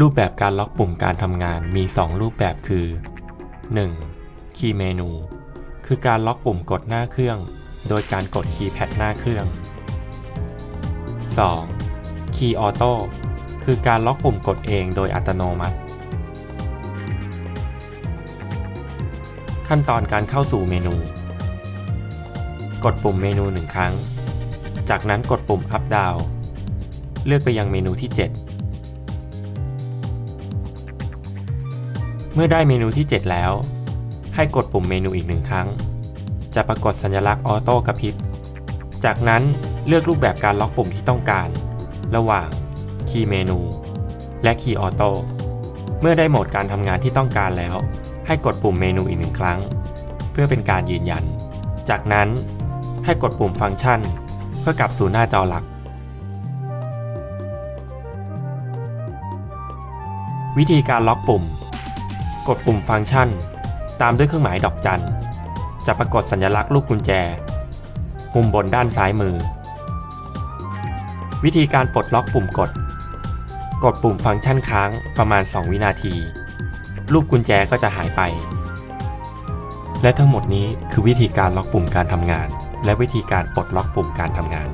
รูปแบบการล็อกปุ่มการทำงานมี 2 รูปแบบคือ 1. คีย์เมนู คือการล็อกปุ่มกดหน้าเครื่อง โดยการกดคีย์แพดหน้าเครื่อง 2. คีย์ออโต้ คือการล็อกปุ่มกดเองโดยอัตโนมัติ ขั้นตอนการเข้าสู่เมนู กดปุ่มเมนูหนึ่งครั้ง จากนั้นกดปุ่ม up down เลือกไปยังเมนูที่ 7 เมื่อได้เมนูที่ 7 แล้ว ให้กดปุ่มเมนูอีกหนึ่งครั้ง จะปรากฏสัญลักษณ์ออโต้กระพริบ จากนั้นเลือกรูปแบบการล็อกปุ่มที่ต้องการ ระหว่างคีย์เมนู และคีย์ออโต้เมื่อได้โหมดการทำงานที่ต้องการแล้ว ให้กดปุ่มเมนูอีกหนึ่งครั้ง เพื่อเป็นการยืนยัน จากนั้นให้กดปุ่มฟังก์ชัน เพื่อกลับสู่หน้าจอหลัก วิธีการล็อกปุ่ม กดปุ่มฟังก์ชัน ตามด้วยเครื่องหมายดอกจัน จะปรากฏสัญลักษณ์ลูกกุญแจ มุมบนด้านซ้ายมือ วิธีการปลดล็อกปุ่มกด กดปุ่มฟังก์ชันค้างประมาณ 2 วินาทีรูปกุญแจก็จะหายไป และทั้งหมดนี้คือวิธีการล็อกปุ่มการทำงาน และวิธีการปลดล็อกปุ่มการทำงาน